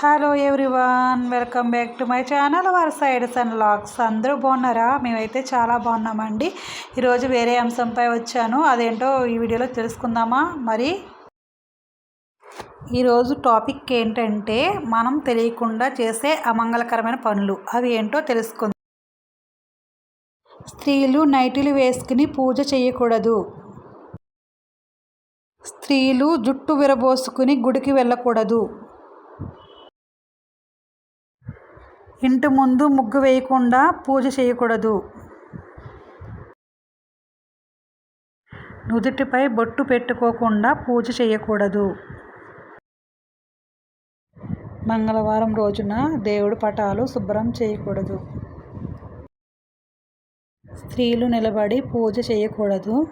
Hello everyone welcome back to my channel వారి sides and logs అందరూ బాగున్నారా? మేమైతే చాలా బాగున్నామండి. ఈరోజు వేరే అంశంపై వచ్చాను. అదేంటో ఈ వీడియోలో తెలుసుకుందామా? మరి ఈరోజు టాపిక్ ఏంటంటే మనం తెలియకుండా చేసే అమంగళకరమైన పనులు. అవి ఏంటో తెలుసుకుందాం. స్త్రీలు నైటీలు వేసుకుని పూజ చేయకూడదు. స్త్రీలు జుట్టు విరబోసుకుని గుడికి వెళ్ళకూడదు. ఇంటి ముందు ముగ్గు వేయకుండా పూజ చేయకూడదు. నుదుటిపై బొట్టు పెట్టుకోకుండా పూజ చేయకూడదు. మంగళవారం రోజున దేవుడు పటాలు శుభ్రం చేయకూడదు. స్త్రీలు నిలబడి పూజ చేయకూడదు.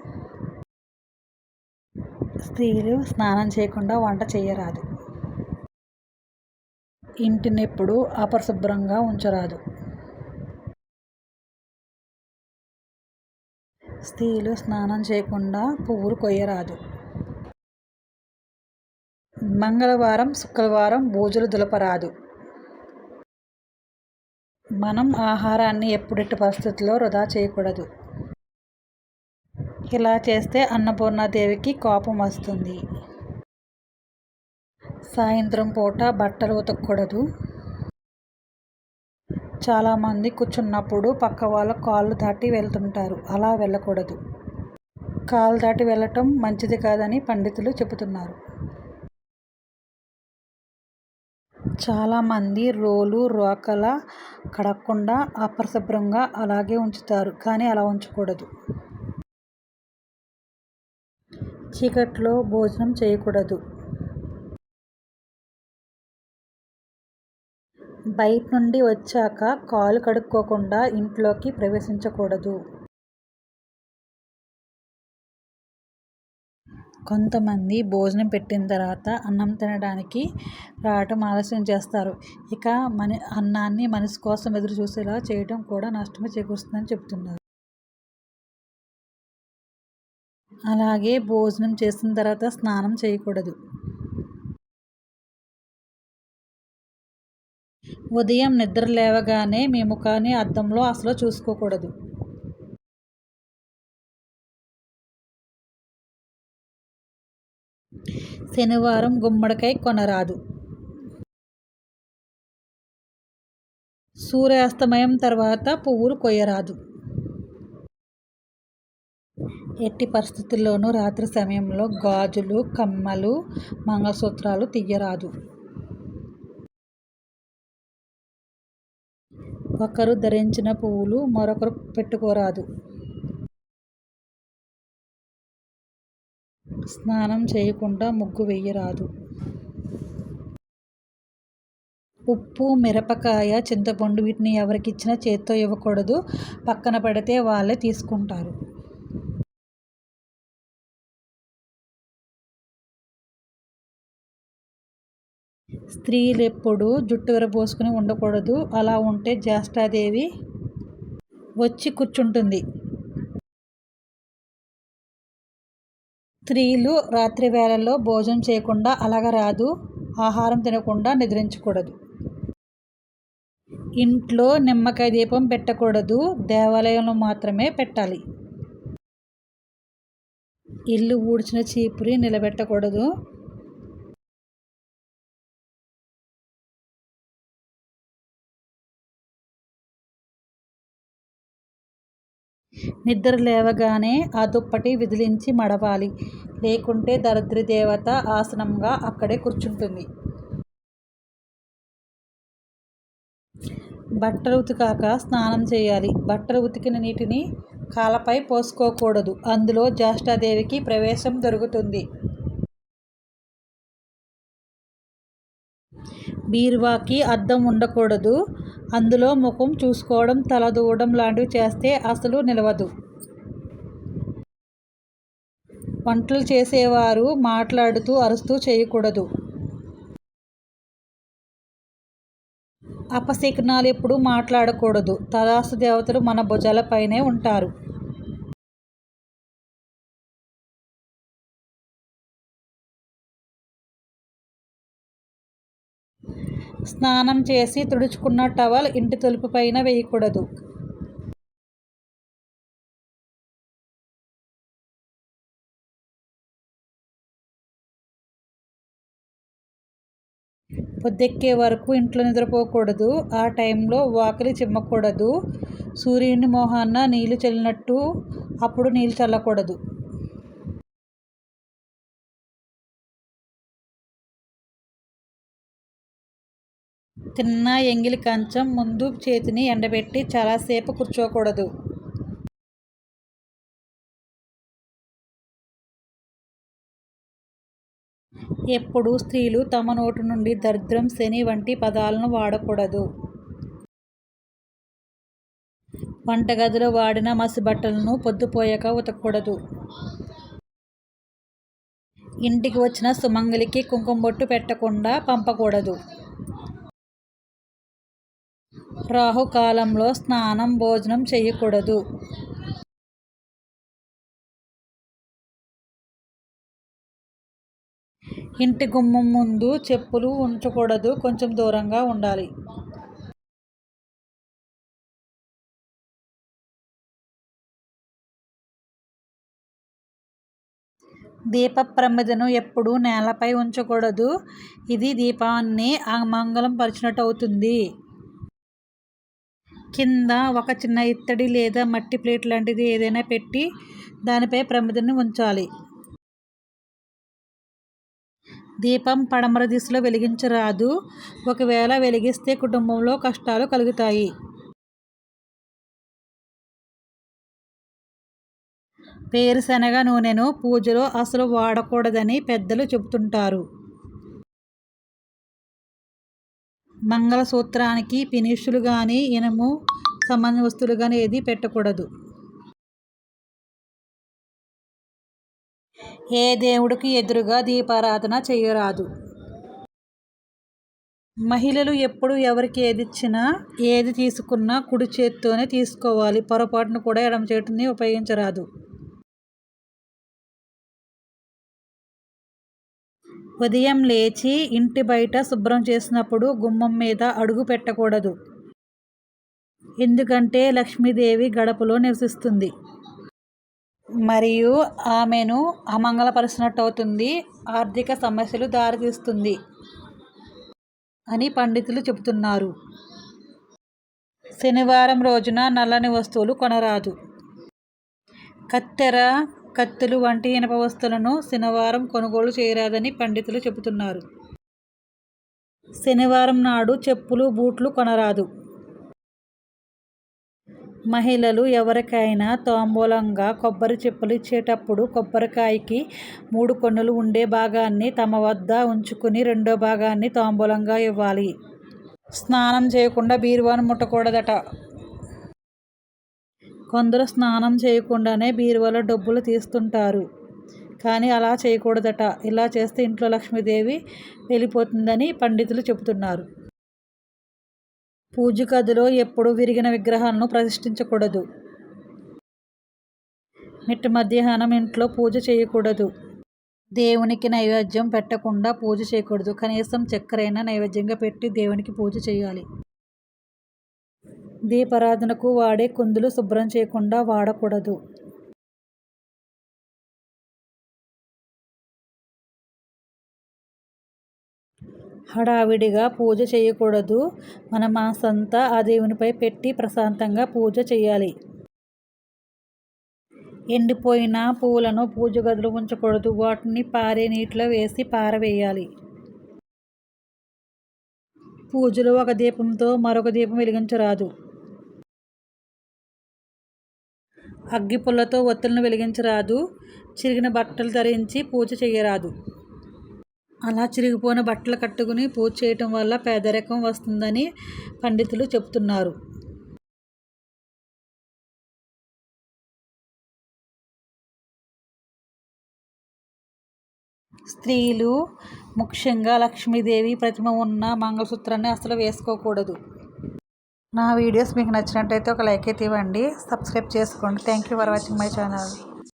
స్త్రీలు స్నానం చేయకుండా వంట చేయరాదు. ఇంటిని ఎప్పుడూ అపరిశుభ్రంగా ఉంచరాదు. స్త్రీలు స్నానం చేయకుండా పువ్వులు కొయ్యరాదు. మంగళవారం శుక్రవారం బూజులు దులపరాదు. మనం ఆహారాన్ని ఎప్పుడెట్టి పరిస్థితుల్లో వృధా చేయకూడదు. ఇలా చేస్తే అన్నపూర్ణాదేవికి కోపం వస్తుంది. సాయంత్రం పూట బట్టలు ఉతకూడదు చాలామంది కూర్చున్నప్పుడు పక్క వాళ్ళ కాళ్ళు దాటి వెళ్తుంటారు. అలా వెళ్ళకూడదు. కాలు దాటి వెళ్ళటం మంచిది కాదని పండితులు చెబుతున్నారు. చాలామంది రోలు రోకల కడగకుండా అపరిశుభ్రంగా అలాగే ఉంచుతారు కానీ అలా ఉంచకూడదు. చీకట్లో భోజనం చేయకూడదు. బయట నుండి వచ్చాక కాలు కడుక్కోకుండా ఇంట్లోకి ప్రవేశించకూడదు. కొంతమంది భోజనం పెట్టిన తర్వాత అన్నం తినడానికి రావటం ఆలస్యం చేస్తారు. ఇక మన అన్నాన్ని మనసు కోసం ఎదురు చూసేలా చేయడం కూడా నష్టమే చేకూరుస్తుందని చెప్తున్నారు అలాగే భోజనం చేసిన తర్వాత స్నానం చేయకూడదు. ఉదయం నిద్ర లేవగానే మీ ముఖాన్ని అద్దంలో అసలు చూసుకోకూడదు. శనివారం గుమ్మడికాయ కొనరాదు. సూర్యాస్తమయం తర్వాత పువ్వులు కొయ్యరాదు. ఎట్టి పరిస్థితుల్లోనూ రాత్రి సమయంలో గాజులు కమ్మలు మంగళసూత్రాలు తీయరాదు. ఒకరు ధరించిన పువ్వులు మరొకరు పెట్టుకోరాదు. స్నానం చేయకుండా ముగ్గు వేయరాదు. ఉప్పు మిరపకాయ చింతపండు వీటిని ఎవరికి ఇచ్చినా చేత్తో ఇవ్వకూడదు. పక్కన పడితే వాళ్ళే తీసుకుంటారు. స్త్రీలు ఎప్పుడు జుట్టు విరబోసుకుని ఉండకూడదు. అలా ఉంటే జ్యేష్ఠాదేవి వచ్చి కూర్చుంటుంది. స్త్రీలు రాత్రి వేళల్లో భోజనం చేయకుండా అలాగ రాదు. ఆహారం తినకుండా నిద్రించకూడదు. ఇంట్లో నిమ్మకాయ దీపం పెట్టకూడదు. దేవాలయంలో మాత్రమే పెట్టాలి. ఇల్లు ఊడ్చిన చీపురి నిలబెట్టకూడదు. నిద్ర లేవగానే ఆ దుప్పటి విదిలించి మడవాలి. లేకుంటే దరిద్ర దేవత ఆసనంగా అక్కడే కూర్చుంటుంది. బట్టలు ఉతికాక స్నానం చేయాలి. బట్టలు ఉతికిన నీటిని కాలపై పోసుకోకూడదు. అందులో జ్యేష్ఠాదేవికి ప్రవేశం దొరుకుతుంది. బీరువాకి అద్దం ఉండకూడదు. అందులో ముఖం చూసుకోవడం తల దూవడం లాంటివి చేస్తే అసలు నిలవదు. వంటలు చేసేవారు మాట్లాడుతూ అరుస్తూ చేయకూడదు. అపశకునాలు ఎప్పుడు మాట్లాడకూడదు. తదాస్తు దేవతలు మన భుజాలపైనే ఉంటారు. స్నానం చేసి తుడుచుకున్న టవల్ ఇంటి తలుపు పైన వేయకూడదు. పొద్దెక్కే వరకు ఇంట్లో నిద్రపోకూడదు. ఆ టైంలో వాకిలి చిమ్మకూడదు. సూర్యుని మొహాన నీళ్ళు చల్లినట్టు అప్పుడు నీళ్ళు చల్లకూడదు. తిన్న ఎంగిలి కంచం ముందు చేతిని ఎండబెట్టి చాలాసేపు కూర్చోకూడదు. ఎప్పుడు స్త్రీలు తమ నోటి నుండి దరిద్రం శని వంటి పదాలను వాడకూడదు. వంటగదిలో వాడిన మసిబట్టలను పొద్దుపోయాక ఉతకూడదు. ఇంటికి వచ్చిన సుమంగలికి కుంకుమ బొట్టు పెట్టకుండా పంపకూడదు. రాహుకాలంలో స్నానం భోజనం చేయకూడదు. ఇంటి గుమ్మం ముందు చెప్పులు ఉంచకూడదు. కొంచెం దూరంగా ఉండాలి. దీప ప్రమిదను ఎప్పుడూ నేలపై ఉంచకూడదు. ఇది దీపాన్ని అమంగళం పరిచినట్టు అవుతుంది కింద ఒక చిన్న ఇత్తడి లేదా మట్టి ప్లేట్ లాంటిది ఏదైనా పెట్టి దానిపై ప్రమిదని ఉంచాలి. దీపం పడమర దిశలో వెలిగించరాదు. ఒకవేళ వెలిగిస్తే కుటుంబంలో కష్టాలు కలుగుతాయి. పేరుశనగ నూనెను పూజలో అసలు వాడకూడదని పెద్దలు చెబుతుంటారు. మంగళసూత్రానికి ఫినిషులు కానీ ఇనుము సంబంధించిన వస్తువులు కానీ ఏది పెట్టకూడదు. ఏ దేవుడికి ఎదురుగా దీపారాధన చేయరాదు. మహిళలు ఎప్పుడు ఎవరికి ఏది ఇచ్చినా ఏది తీసుకున్నా కుడి చేత్తోనే తీసుకోవాలి. పొరపాటును కూడా ఎడమ చేతిని ఉపయోగించరాదు. ఉదయం లేచి ఇంటి బయట శుభ్రం చేసినప్పుడు గుమ్మం మీద అడుగు పెట్టకూడదు. ఎందుకంటే లక్ష్మీదేవి గడపలో నివసిస్తుంది. మరియు ఆమెను అమంగళపరిచినట్టు అవుతుంది ఆర్థిక సమస్యలు దారితీస్తుంది అని పండితులు చెబుతున్నారు. శనివారం రోజున నల్లని వస్తువులు కొనరాదు. కత్తెర కత్తులు వంటి ఇనప వస్తువులను శనివారం కొనుగోలు చేయరాదని పండితులు చెబుతున్నారు. శనివారం నాడు చెప్పులు బూట్లు కొనరాదు. మహిళలు ఎవరికైనా తాంబూలంగా కొబ్బరి చెప్పులు ఇచ్చేటప్పుడు కొబ్బరికాయకి మూడు కొన్నులు ఉండే భాగాన్ని తమ వద్ద ఉంచుకుని రెండో భాగాన్ని తాంబూలంగా ఇవ్వాలి. స్నానం చేయకుండా బీరువాను ముట్టకూడదట. కొందరు స్నానం చేయకుండానే బీరువాలో డబ్బులు తీస్తుంటారు. కానీ అలా చేయకూడదట. ఇలా చేస్తే ఇంట్లో లక్ష్మీదేవి వెళ్ళిపోతుందని పండితులు చెబుతున్నారు. పూజ గదిలో ఎప్పుడు విరిగిన విగ్రహాలను ప్రతిష్ఠించకూడదు. మిట్ట మధ్యాహ్నం ఇంట్లో పూజ చేయకూడదు. దేవునికి నైవేద్యం పెట్టకుండా పూజ చేయకూడదు. కనీసం చక్కెరైనా నైవేద్యంగా పెట్టి దేవునికి పూజ చేయాలి. దీపారాధనకు వాడే కుందులు శుభ్రం చేయకుండా వాడకూడదు. హడావిడిగా పూజ చేయకూడదు. మన మనసంతా ఆ దేవునిపై పెట్టి ప్రశాంతంగా పూజ చేయాలి. ఎండిపోయిన పూలను పూజ గదిలో ఉంచకూడదు. వాటిని పారే నీటిలో వేసి పారవేయాలి. పూజలో ఒక దీపంతో మరొక దీపం వెలిగించరాదు. అగ్గి పుల్లతో ఒత్తులను వెలిగించరాదు. చిరిగిన బట్టలు ధరించి పూజ చేయరాదు అలా చిరిగిపోయిన బట్టలు కట్టుకుని పూజ చేయటం వల్ల పేదరికం వస్తుందని పండితులు చెబుతున్నారు. స్త్రీలు ముఖ్యంగా లక్ష్మీదేవి ప్రతిమ ఉన్న మంగళసూత్రాన్ని అసలు వేసుకోకూడదు. నా వీడియోస్ మీకు నచ్చినట్టయితే ఒక లైక్ అయితే ఇవ్వండి. సబ్స్క్రైబ్ చేసుకోండి. Thank you for watching my channel